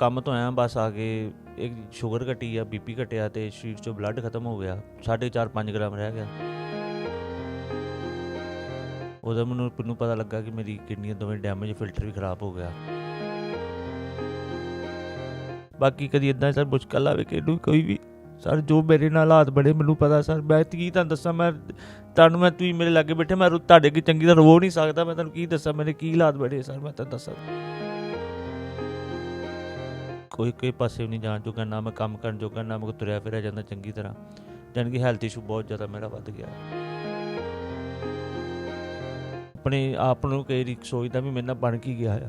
ਕੰਮ ਤੋਂ ਆਇਆ ਬਸ ਆ ਕੇ ਇੱਕ ਸ਼ੂਗਰ ਘਟੀ ਆ ਬੀਪੀ ਘਟਿਆ ਤੇ ਸਰੀਰ ਚੋਂ ਬਲੱਡ ਖਤਮ ਹੋ ਗਿਆ। 4.5 5 ਗ੍ਰਾਮ ਰਹਿ ਗਿਆ। ਉਹਦਾ ਮੈਨੂੰ ਮੈਨੂੰ ਪਤਾ ਲੱਗਾ ਕਿ ਮੇਰੀ ਕਿਡਨੀਆਂ ਦੋਵੇਂ ਡੈਮੇਜ ਫਿਲਟਰ ਵੀ ਖਰਾਬ ਹੋ ਗਿਆ। ਬਾਕੀ ਕਦੀ ਇਦਾਂ ਸਰ ਮੁਸ਼ਕਲ ਆਵੇ ਕਿ ਇਹਨੂੰ ਕੋਈ ਵੀ। ਸਰ, ਜੋ ਮੇਰੇ ਨਾਲ ਹਾਲਾਤ ਬੜੇ ਮੈਨੂੰ ਪਤਾ ਸਰ। ਮੈਂ ਕੀ ਤੁਹਾਨੂੰ ਦੱਸਾਂ, ਮੈਂ ਤੁਹਾਨੂੰ ਮੈਂ ਤੁਸੀਂ ਮੇਰੇ ਲਾਗੇ ਬੈਠੇ, ਮੈਂ ਰੋ- ਤੁਹਾਡੇ ਅੱਗੇ ਚੰਗੀ ਤਰ੍ਹਾਂ ਰੋ ਨਹੀਂ ਸਕਦਾ। ਮੈਂ ਤੁਹਾਨੂੰ ਕੀ ਦੱਸਾਂ, ਮੇਰੇ ਕੀ ਹਾਲਾਤ ਬੜੇ ਸਰ, ਮੈਂ ਤੁਹਾਨੂੰ ਦੱਸਾਂ। ਕੋਈ ਕੋਈ ਪਾਸੇ ਵੀ ਨਹੀਂ ਜਾਣ ਜੋਗਾ, ਨਾ ਮੈਂ ਕੰਮ ਕਰਨ ਜੋਗਾ, ਨਾ ਮੈਂ ਕੋਈ ਤੁਰਿਆ ਫਿਰਿਆ ਜਾਂਦਾ ਚੰਗੀ ਤਰ੍ਹਾਂ। ਜਾਣੀ ਕਿ ਹੈਲਥ ਇਸ਼ੂ ਬਹੁਤ ਜ਼ਿਆਦਾ ਮੇਰਾ ਵੱਧ ਗਿਆ। ਆਪਣੇ ਆਪ ਨੂੰ ਕਈ ਵਾਰੀ ਸੋਚਦਾ ਵੀ ਮੇਰੇ ਨਾਲ ਬਣ ਕੀ ਗਿਆ ਆ।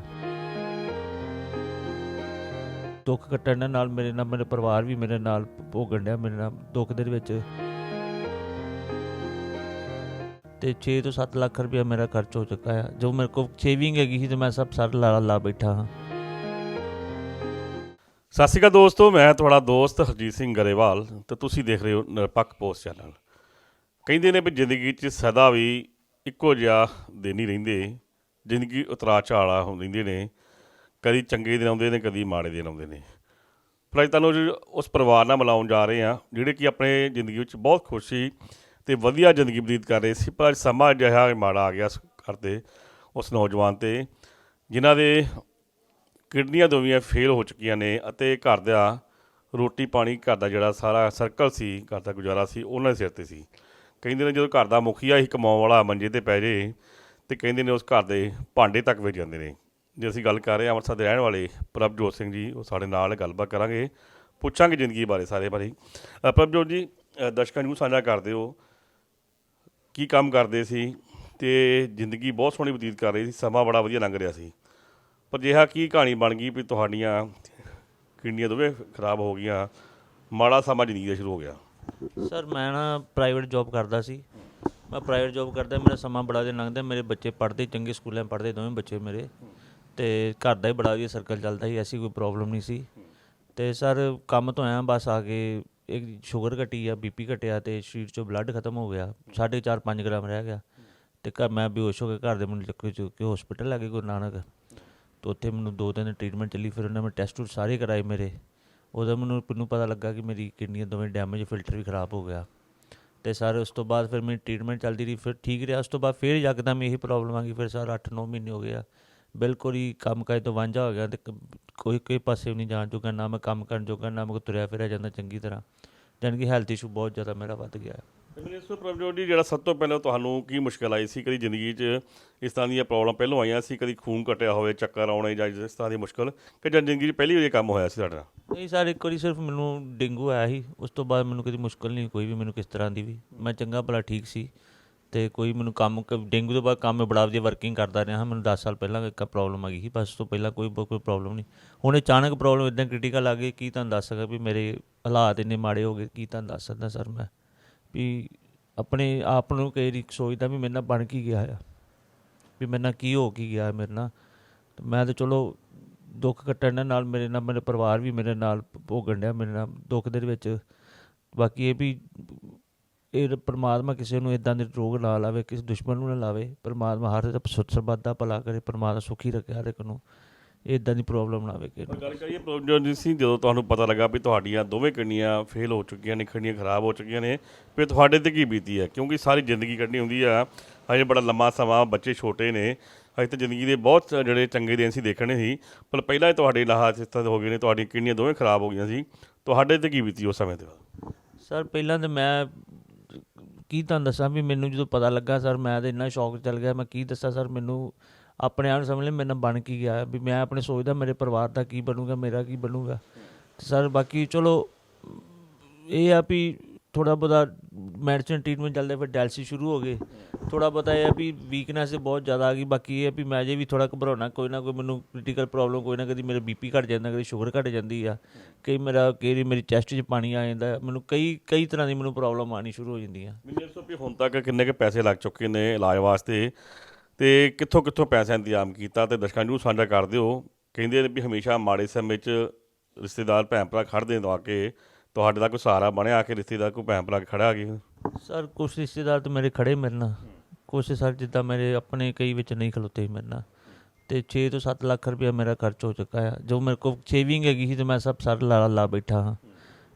ਦੁੱਖ ਕੱਟਣ ਨਾਲ ਮੇਰੇ ਨਾਲ, ਮੇਰੇ ਪਰਿਵਾਰ ਵੀ ਮੇਰੇ ਨਾਲ ਭੋਗਣ ਡਿਆ, ਮੇਰੇ ਨਾਲ ਦੁੱਖ ਦੇ ਵਿੱਚ। ਤੇ 6 ਤੋਂ 7 ਲੱਖ ਰੁਪਇਆ ਮੇਰਾ ਖਰਚ ਹੋ ਚੁੱਕਾ ਆ। ਜੋ ਮੇਰੇ ਕੋਲ ਸੇਵਿੰਗ ਹੈਗੀ ਸੀ ਤੇ ਮੈਂ ਸਭ ਸਾਰਾ ਲਾ ਲਾ ਬੈਠਾ ਹਾਂ। ਸਤਿ ਸ਼੍ਰੀ ਅਕਾਲ ਦੋਸਤੋ, ਮੈਂ ਤੁਹਾਡਾ ਦੋਸਤ ਹਰਜੀਤ ਸਿੰਘ ਗਰੇਵਾਲ ਤੇ ਤੁਸੀਂ ਦੇਖ ਰਹੇ ਹੋ ਨਿਰਪੱਖ ਪੋਸਟ ਚੈਨਲ। ਕਹਿੰਦੇ ਨੇ ਵੀ ਜ਼ਿੰਦਗੀ 'ਚ ਸਦਾ ਵੀ ਇੱਕੋ ਜਿਹਾ ਦਿਨ ਹੀ ਰਹਿੰਦੇ, ਜ਼ਿੰਦਗੀ ਉਤਰਾਅ ਚੜ੍ਹਾਅ ਹੋ ਰਹਿੰਦੇ ਨੇ, ਕਦੀ ਚੰਗੇ ਦਿਨ ਆਉਂਦੇ ਨੇ, ਕਦੀ ਮਾੜੇ ਦਿਨ ਆਉਂਦੇ ਨੇ। ਪਰ ਅੱਜ ਤੁਹਾਨੂੰ ਜੀ, ਉਸ ਪਰਿਵਾਰ ਨਾਲ ਮਿਲਾਉਣ ਜਾ ਰਹੇ ਹਾਂ, ਜਿਹੜੇ ਕਿ ਆਪਣੇ ਜ਼ਿੰਦਗੀ ਵਿੱਚ ਬਹੁਤ ਖੁਸ਼ੀ ਸੀ ਤੇ ਵਧੀਆ ਜ਼ਿੰਦਗੀ ਬਤੀਤ ਕਰ ਰਹੇ ਸੀ। ਪਰ ਅੱਜ ਸਮਾਂ ਅਜਿਹਾ ਮਾੜਾ ਆ ਗਿਆ ਉਸ ਘਰ ਤੇ ਉਸ ਨੌਜਵਾਨ ਤੇ, ਜਿਨ੍ਹਾਂ ਦੇ ਕਿਡਨੀਆਂ ਦੋਵੀਆਂ ਫੇਲ ਹੋ ਚੁੱਕੀਆਂ ਨੇ ਅਤੇ ਘਰ ਦਾ ਰੋਟੀ ਪਾਣੀ, ਘਰ ਦਾ ਜਿਹੜਾ ਸਾਰਾ ਸਰਕਲ ਸੀ, ਘਰ ਦਾ ਗੁਜ਼ਾਰਾ ਸੀ, ਉਹਨਾਂ ਦੇ ਸਿਰ ਤੇ ਸੀ। ਕਹਿੰਦੇ ਨੇ ਜਦੋਂ ਘਰ ਦਾ ਮੁਖੀਆ ਹੀ ਕਮਾਉਣ ਵਾਲਾ ਮੰਜੇ ਤੇ ਪੈ ਜੇ ਤੇ ਕਹਿੰਦੇ ਨੇ ਉਸ ਘਰ ਦੇ ਭਾਂਡੇ ਤੱਕ ਵੇਚ ਜਾਂਦੇ ਨੇ। ਜੇ ਅਸੀਂ ਗੱਲ ਕਰ ਰਹੇ ਹਾਂ ਅੰਮ੍ਰਿਤਸਰ ਦੇ ਰਹਿਣ ਵਾਲੇ ਪ੍ਰਭਜੋਤ ਸਿੰਘ ਜੀ, ਉਹ ਸਾਡੇ ਨਾਲ ਗੱਲਬਾਤ ਕਰਾਂਗੇ। ਪੁੱਛਾਂਗੇ ਜ਼ਿੰਦਗੀ ਬਾਰੇ ਸਾਰੇ ਬਾਰੇ। ਪ੍ਰਭਜੋਤ ਜੀ ਦਰਸ਼ਕਾਂ ਨੂੰ ਸਾਂਝਾ ਕਰਦੇ ਹੋ ਕੀ ਕੰਮ ਕਰਦੇ ਸੀ ਤੇ ਜ਼ਿੰਦਗੀ ਬਹੁਤ ਸੋਹਣੀ ਬਤੀਤ ਕਰ ਰਹੀ ਸੀ, ਸਮਾਂ ਬੜਾ ਵਧੀਆ ਲੰਘ ਰਿਹਾ ਸੀ। ਪਰ ਜਿਹਾ ਕੀ ਕਹਾਣੀ ਬਣ ਗਈ ਵੀ ਤੁਹਾਡੀਆਂ ਕਿਡਨੀਆਂ ਦੋਵੇਂ ਖਰਾਬ ਹੋ ਗਈਆਂ, ਮਾੜਾ ਸਮਾਂ ਜ਼ਿੰਦਗੀ ਦਾ ਸ਼ੁਰੂ ਹੋ ਗਿਆ। ਸਰ, ਮੈਂ ਨਾ ਪ੍ਰਾਈਵੇਟ ਜੌਬ ਕਰਦਾ ਸੀ। ਮੈਂ ਪ੍ਰਾਈਵੇਟ ਜੌਬ ਕਰਦਾ ਮੇਰਾ ਸਮਾਂ ਬੜਾ ਦਿਨ ਲੰਘਦਾ, ਮੇਰੇ ਬੱਚੇ ਪੜ੍ਹਦੇ, ਚੰਗੇ ਸਕੂਲਾਂ 'ਚ ਪੜ੍ਹਦੇ ਦੋਵੇਂ ਬੱਚੇ ਮੇਰੇ। ਤੇ ਘਰ ਦਾ ਹੀ ਬੜਾ ਵਧੀਆ ਸਰਕਲ ਚੱਲਦਾ ਸੀ, ਐਸੀ ਕੋਈ ਪ੍ਰੋਬਲਮ ਨਹੀਂ ਸੀ। ਤੇ ਸਰ, ਕੰਮ ਤੋਂ ਆਇਆ ਬਸ ਆ ਕੇ ਇੱਕ ਸ਼ੂਗਰ ਘਟੀ ਆ ਬੀਪੀ ਘਟਿਆ ਤੇ ਸਰੀਰ ਚੋਂ ਬਲੱਡ ਖਤਮ ਹੋ ਗਿਆ। 4.5 5 ਗ੍ਰਾਮ ਰਹਿ ਗਿਆ। ਤੇ ਘਰ ਮੈਂ ਬੇਹੋਸ਼ ਹੋ ਕੇ ਘਰ ਦੇ ਮੈਨੂੰ ਚੱਕੇ ਚੁੱਕ ਕੇ ਹਸਪੀਟਲ ਲੈ ਗਏ ਗੁਰੂ ਨਾਨਕ। ਤੇ ਉੱਥੇ ਮੈਨੂੰ ਦੋ ਤਿੰਨ ਟ੍ਰੀਟਮੈਂਟ ਚੱਲੀ, ਫਿਰ ਉਹਨਾਂ ਮੈਂ ਟੈਸਟ ਟੂਸਟ ਸਾਰੇ ਕਰਾਏ ਮੇਰੇ। ਉਹਦਾ ਮੈਨੂੰ ਮੈਨੂੰ ਪਤਾ ਲੱਗਾ ਕਿ ਮੇਰੀ ਕਿਡਨੀਆਂ ਦੋਵੇਂ ਡੈਮੇਜ ਫਿਲਟਰ ਵੀ ਖਰਾਬ ਹੋ ਗਿਆ। ਤੇ ਸਰ ਉਸ ਤੋਂ ਬਾਅਦ ਫਿਰ ਮੇਰੀ ਟ੍ਰੀਟਮੈਂਟ ਚੱਲਦੀ ਰਹੀ, ਫਿਰ ਠੀਕ ਰਿਹਾ। ਉਸ ਤੋਂ ਬਾਅਦ ਫਿਰ ਯਕਦਮ ਇਹੀ ਪ੍ਰੋਬਲਮ ਆ ਗਈ, ਫਿਰ ਸਰ 8-9 ਮਹੀਨੇ ਹੋ ਗਿਆ ਬਿਲਕੁਲ ਹੀ ਕੰਮ ਕਾਜ ਤੋਂ ਵਾਂਝਾ ਹੋ ਗਿਆ ਤੇ ਕੋਈ ਕੋਈ ਪਾਸੇ ਵੀ ਨਹੀਂ ਜਾਣ ਜੋਗਾ, ਨਾ ਮੈਂ ਕੰਮ ਕਰਨ ਜੋਗਾ, ਨਾ ਮੈਂ ਕੋਈ ਤੁਰਿਆ ਫਿਰਿਆ ਜਾਂਦਾ ਚੰਗੀ ਤਰ੍ਹਾਂ। ਜਾਣੀ ਕਿ ਹੈਲਥ ਇਸ਼ੂ ਬਹੁਤ ਜ਼ਿਆਦਾ ਮੇਰਾ ਵੱਧ ਗਿਆ। ਤੇ ਪ੍ਰਭਜੋਤ ਜੀ ਜਿਹੜਾ ਸਭ ਤੋਂ ਪਹਿਲਾਂ ਤੁਹਾਨੂੰ ਕੀ ਮੁਸ਼ਕਲ ਆਈ ਸੀ? ਕਦੀ ਜ਼ਿੰਦਗੀ 'ਚ ਇਸ ਤਰ੍ਹਾਂ ਦੀਆਂ ਪ੍ਰੋਬਲਮ ਪਹਿਲਾਂ ਆਈਆਂ ਸੀ? ਕਦੀ ਖੂਨ ਘਟਿਆ ਹੋਵੇ, ਚੱਕਰ ਆਉਣੇ ਜਾਂ ਇਸ ਤਰ੍ਹਾਂ ਦੀ ਮੁਸ਼ਕਲ? ਕਿ ਜਾਂ ਜ਼ਿੰਦਗੀ 'ਚ ਪਹਿਲੀ ਵਾਰ ਇਹ ਕੰਮ ਹੋਇਆ ਸੀ ਤੁਹਾਡੇ ਨਾਲ? ਨਹੀਂ ਸਰ, ਇੱਕ ਵਾਰੀ ਸਿਰਫ ਮੈਨੂੰ ਡੇਂਗੂ ਆਇਆ ਸੀ। ਉਸ ਤੋਂ ਬਾਅਦ ਮੈਨੂੰ ਕਦੀ ਮੁਸ਼ਕਲ ਨਹੀਂ ਕੋਈ ਵੀ ਮੈਨੂੰ ਕਿਸ ਤਰ੍ਹਾਂ ਦੀ ਵੀ। ਮੈਂ ਚੰਗਾ ਭਲਾ ਠੀਕ ਸੀ ਤੇ ਕੋਈ ਮੈਨੂੰ ਕੰਮ ਕ- ਡੇਂਗੂ ਤੋਂ ਬਾਅਦ ਕੰਮ ਮੈਂ ਬੜਾ ਵਧੀਆ ਵਰਕਿੰਗ ਕਰਦਾ ਰਿਹਾ। ਹਾਂ ਮੈਨੂੰ 10 ਸਾਲ ਪਹਿਲਾਂ ਇੱਕ ਪ੍ਰੋਬਲਮ ਆ ਗਈ ਸੀ, ਬਸ ਉਸ ਤੋਂ ਪਹਿਲਾਂ ਕੋਈ ਕੋਈ ਪ੍ਰੋਬਲਮ ਨਹੀਂ। ਹੁਣ ਅਚਾਨਕ ਪ੍ਰੋਬਲਮ ਇਦਾਂ ਕ੍ਰਿਟੀਕਲ ਆ ਗਈ ਕੀ ਤੁਹਾਨੂੰ ਦੱਸ ਸਕਦਾ ਵੀ ਮੇਰੇ ਹਾਲਾਤ ਇੰਨੇ ਮਾੜੇ ਹੋ ਗਏ, ਕੀ ਤੁਹਾਨੂੰ ਦੱਸ ਸਕਦਾ ਸਰ ਮੈਂ? ਵੀ ਆਪਣੇ ਆਪ ਨੂੰ ਕਈ ਵਾਰੀ ਸੋਚਦਾ ਵੀ ਮੇਰੇ ਨਾਲ ਬਣ ਕੀ ਗਿਆ ਆ, ਵੀ ਮੇਰੇ ਨਾਲ ਕੀ ਹੋ ਕੀ ਗਿਆ ਮੇਰੇ ਨਾਲ। ਮੈਂ ਤਾਂ ਚਲੋ ਦੁੱਖ ਕੱਟਣ ਦੇ ਨਾਲ ਮੇਰੇ ਨਾਲ ਮੇਰੇ ਪਰਿਵਾਰ ਵੀ ਮੇਰੇ ਨਾਲ ਭੋਗਣ ਡਿਆ, ਮੇਰੇ ਨਾਲ ਦੁੱਖ ਦੇ ਵਿੱਚ। ਬਾਕੀ ਇਹ ਵੀ ਇਹ ਪਰਮਾਤਮਾ ਕਿਸੇ ਨੂੰ ਇਦਾਂ ਦੇ ਰੋਗ ਨਾ ਲਾਵੇ, ਕਿਸੇ ਦੁਸ਼ਮਣ ਨੂੰ ਨਾ ਲਾਵੇ। ਪਰਮਾਤਮਾ ਹਰ ਸਰਬੱਤ ਦਾ ਭਲਾ ਕਰੇ, ਪਰਮਾਤਮਾ ਸੁਖੀ ਰੱਖੇ ਹਰ ਇੱਕ ਨੂੰ। ਇਦਾਂ ਦੀ ਪ੍ਰੋਬਲਮ ਨਾ ਆਵੇ ਨੂੰ। ਗੱਲ ਕਰੀਏ ਪ੍ਰਭਜੋਤ ਜੀ ਸੀ ਜਦੋਂ ਤੁਹਾਨੂੰ ਪਤਾ ਲੱਗਾ ਵੀ ਤੁਹਾਡੀਆਂ ਦੋਵੇਂ ਕਿਡਨੀਆਂ ਫੇਲ ਹੋ ਚੁੱਕੀਆਂ ਨੇ ਕਿਡਨੀਆਂ ਖਰਾਬ ਹੋ ਚੁੱਕੀਆਂ ਨੇ ਫਿਰ ਤੁਹਾਡੇ ਤੇ ਕੀ ਬੀਤੀ ਹੈ? ਕਿਉਂਕਿ ਸਾਰੀ ਜ਼ਿੰਦਗੀ ਕੱਢਣੀ ਹੁੰਦੀ ਆ। ਹਜੇ ਬੜਾ ਲੰਮਾ ਸਮਾਂ ਬੱਚੇ ਛੋਟੇ ਨੇ। ਹਜੇ ਤਾਂ ਜ਼ਿੰਦਗੀ ਦੇ ਬਹੁਤ ਜਿਹੜੇ ਚੰਗੇ ਦਿਨ ਸੀ ਦੇਖਣੇ ਸੀ। ਪਰ ਪਹਿਲਾਂ ਹੀ ਤੁਹਾਡੇ ਲਾਹਾ ਇਸ ਤਰ੍ਹਾਂ ਦੇ ਹੋ ਗਏ ਨੇ ਤੁਹਾਡੀਆਂ ਕਿਡਨੀਆਂ ਦੋਵੇਂ ਖਰਾਬ ਹੋ ਗਈਆਂ ਸੀ। ਤੁਹਾਡੇ ਤੇ ਕੀ ਬੀਤੀ ਉਸ ਸਮੇਂ ਤੇ ਸਰ ਪਹਿਲਾਂ ਤਾਂ ਮੈਂ ਕੀ ਤੁਹਾਨੂੰ ਦੱਸਾਂ ਵੀ ਮੈਨੂੰ ਜਦੋਂ ਪਤਾ ਲੱਗਾ ਸਰ ਮੈਂ ਤਾਂ ਇੰਨਾ ਸ਼ੌਕ ਚੱਲ ਗਿਆ। ਮੈਂ ਕੀ ਦੱਸਾਂ ਸਰ ਮੈਨੂੰ ਆਪਣੇ ਆਪ ਨੂੰ ਸਮਝ ਲਿਆ ਮੇਰੇ ਨਾਲ ਬਣ ਕੀ ਗਿਆ, ਵੀ ਮੈਂ ਆਪਣੇ ਸੋਚਦਾ ਮੇਰੇ ਪਰਿਵਾਰ ਦਾ ਕੀ ਬਣੂਗਾ, ਮੇਰਾ ਕੀ ਬਣੂਗਾ। ਸਰ, ਬਾਕੀ ਚਲੋ, ਇਹ ਆ ਵੀ ਥੋੜਾ ਬਹੁਤਾ ਮੈਡੀਸਨ ਟ੍ਰੀਟਮੈਂਟ ਚੱਲਦਾ, ਫਿਰ ਡਾਇਲਸਿਸ ਸ਼ੁਰੂ ਹੋ ਗਏ। ਥੋੜਾ ਬਹੁਤਾ ਇਹ ਆ ਵੀ ਵੀਕਨੈਸ ਬਹੁਤ ਜ਼ਿਆਦਾ ਆ ਗਈ, ਬਾਕੀ ਇਹ ਆ ਵੀ ਮੈਂ ਜੇ ਵੀ ਥੋੜਾ ਘਬਰਾਉਣਾ, ਕੋਈ ਨਾ ਕੋਈ ਮੈਨੂੰ ਕ੍ਰਿਟੀਕਲ ਪ੍ਰੋਬਲਮ ਕੋਈ ਨਾ ਕਦੀ ਮੇਰਾ ਬੀਪੀ ਘਟ ਜਾਂਦਾ, ਕਦੀ ਸ਼ੂਗਰ ਘਟ ਜਾਂਦੀ ਆ, ਕਈ ਮੇਰਾ, ਕਈ ਮੇਰੀ ਚੈਸਟ 'ਚ ਪਾਣੀ ਆ ਜਾਂਦਾ, ਮੈਨੂੰ ਕਈ ਕਈ ਤਰ੍ਹਾਂ ਦੀ ਮੈਨੂੰ ਪ੍ਰੋਬਲਮ ਆਣੀ ਸ਼ੁਰੂ ਹੋ ਜਾਂਦੀਆਂ ਮੈਨੂੰ ਇਸ ਤੋਂ ਵੀ ਹੁਣ ਤੱਕ ਕਿੰਨੇ ਕੁ ਪੈਸੇ ਲੱਗ ਚੁੱਕੇ ਨੇ ਇਲਾਜ ਵਾਸਤੇ? ਤੇ ਕਿੱਥੋਂ ਕਿੱਥੋਂ ਪੈਸਾ ਇੰਤਜ਼ਾਮ ਕੀਤਾ ਤੇ ਦਰਸ਼ਕਾਂ ਨੂੰ ਸਾਂਝਾ ਕਰ ਦਿਓ। ਕਹਿੰਦੇ ਨੇ ਵੀ ਹਮੇਸ਼ਾ ਮਾੜੇ ਸਮੇਂ 'ਚ ਰਿਸ਼ਤੇਦਾਰ ਭੈਣ ਭਰਾ ਖੜਦੇ ਨੇ ਆ ਕੇ ਤੁਹਾਡੇ ਦਾ ਕੋਈ ਸਹਾਰਾ ਬਣਿਆ ਆ ਕੇ ਰਿਸ਼ਤੇਦਾਰ ਕੋਈ ਭੈਣ ਭਰਾ ਖੜਾ ਆ ਗਏ ਸਰ, ਕੁਛ ਰਿਸ਼ਤੇਦਾਰ ਤਾਂ ਮੇਰੇ ਖੜੇ ਮੇਰੇ ਨਾਲ। ਕੁਛ ਸਰ ਜਿੱਦਾਂ ਮੇਰੇ ਆਪਣੇ ਕਈ ਵਿੱਚ ਨਹੀਂ ਖਲੋਤੇ ਸੀ ਮੇਰੇ ਨਾਲ। ਤੇ 6 ਤੋਂ 7 ਲੱਖ ਰੁਪਇਆ ਮੇਰਾ ਖਰਚ ਹੋ ਚੁੱਕਾ ਆ। ਜੋ ਮੇਰੇ ਕੋਲ ਸੇਵਿੰਗ ਹੈਗੀ ਸੀ ਤੇ ਮੈਂ ਸਭ ਸਾਰਾ ਲਾ ਲਾ ਬੈਠਾ ਹਾਂ।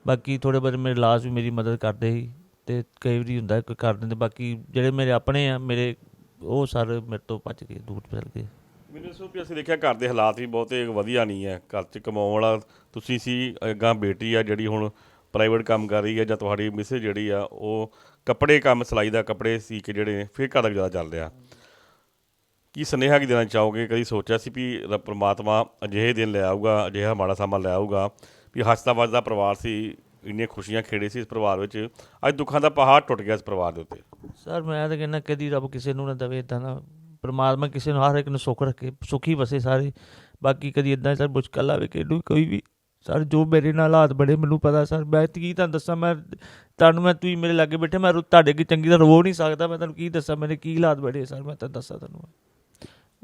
ਬਾਕੀ ਥੋੜੇ ਬਹੁਤ ਮੇਰੇ ਲਾਸ ਵੀ ਮੇਰੀ ਮਦਦ ਕਰਦੇ ਸੀ ਤੇ ਕਈ ਵਾਰੀ ਹੁੰਦਾ ਕੋਈ ਕਰ ਦਿੰਦੇ ਬਾਕੀ ਜਿਹੜੇ ਮੇਰੇ ਆਪਣੇ ਆ, ਮੇਰੇ ਉਹ ਸਾਰੇ ਮੇਰੇ ਤੋਂ ਭੱਜ ਗਏ, ਦੂਰ ਚਲ ਗਏ। ਮੈਨੂੰ ਦੱਸੋ ਵੀ ਅਸੀਂ ਦੇਖਿਆ ਘਰ ਦੇ ਹਾਲਾਤ ਵੀ ਬਹੁਤੇ ਵਧੀਆ ਨਹੀਂ ਹੈ। ਘਰ 'ਚ ਕਮਾਉਣ ਵਾਲਾ ਤੁਸੀਂ ਸੀ ਅੱਗਾਂ ਬੇਟੀ ਆ ਜਿਹੜੀ ਹੁਣ ਪ੍ਰਾਈਵੇਟ ਕੰਮ ਕਰ ਰਹੀ ਹੈ ਜਾਂ ਤੁਹਾਡੀ ਮਿਸੇ ਜਿਹੜੀ ਆ, ਉਹ ਕੱਪੜੇ ਕੰਮ, ਸਿਲਾਈ ਦਾ ਕੱਪੜੇ ਸੀ ਕੇ ਜਿਹੜੇ ਫਿਰ ਘਰ ਦਾ ਗੁਜ਼ਾਰਾ ਚੱਲ ਰਿਹਾ। ਕੀ ਸੁਨੇਹਾ ਕੀ ਦੇਣਾ ਚਾਹੋਗੇ? ਕਦੀ ਸੋਚਿਆ ਸੀ ਵੀ ਰੱਬ ਪ੍ਰਮਾਤਮਾ ਅਜਿਹੇ ਦਿਨ ਲੈ ਆਊਗਾ, ਅਜਿਹਾ ਮਾੜਾ ਸਮਾਂ ਲੈ ਆਊਗਾ, ਵੀ ਹੱਸਦਾ ਵੱਸਦਾ ਪਰਿਵਾਰ ਸੀ ਇੰਨੀਆਂ ਖੁਸ਼ੀਆਂ ਖੇੜੇ ਸੀ ਇਸ ਪਰਿਵਾਰ ਵਿੱਚ, ਅੱਜ ਦੁੱਖਾਂ ਦਾ ਪਹਾੜ ਟੁੱਟ ਗਿਆ ਇਸ ਪਰਿਵਾਰ ਦੇ ਉੱਤੇ। ਸਰ, ਮੈਂ ਤਾਂ ਕਹਿੰਦਾ ਕਦੀ ਰੱਬ ਕਿਸੇ ਨੂੰ ਨਾ ਦਵੇ ਇਦਾਂ ਦਾ ਪਰਮਾਤਮਾ ਕਿਸੇ ਨੂੰ ਹਰ ਇੱਕ ਨੂੰ ਸੁੱਖ ਰੱਖੇ, ਸੁਖੀ ਵਸੇ ਸਾਰੇ। ਬਾਕੀ ਕਦੀ ਇਦਾਂ ਸਰ ਮੁਸ਼ਕਲ ਆਵੇ ਕਿਹਨੂੰ ਕੋਈ ਵੀ, ਸਰ ਜੋ ਮੇਰੇ ਨਾਲ ਹਾਲਾਤ ਬੜੇ ਮੈਨੂੰ ਪਤਾ ਸਰ, ਮੈਂ ਕੀ ਤੁਹਾਨੂੰ ਦੱਸਾਂ, ਮੈਂ ਤੁਹਾਨੂੰ ਮੈਂ ਤੁਸੀਂ ਮੇਰੇ ਲਾਗੇ ਬੈਠੇ, ਮੈਂ ਤੁਹਾਡੇ ਕੀ ਚੰਗੀ ਤਰ੍ਹਾਂ ਰੋ ਨਹੀਂ ਸਕਦਾ, ਮੈਂ ਤੁਹਾਨੂੰ ਕੀ ਦੱਸਾਂ, ਮੇਰੇ ਕੀ ਹਾਲਾਤ ਬੜੇ ਸਰ, ਮੈਂ ਤੁਹਾਨੂੰ ਦੱਸਾਂ ਤੁਹਾਨੂੰ।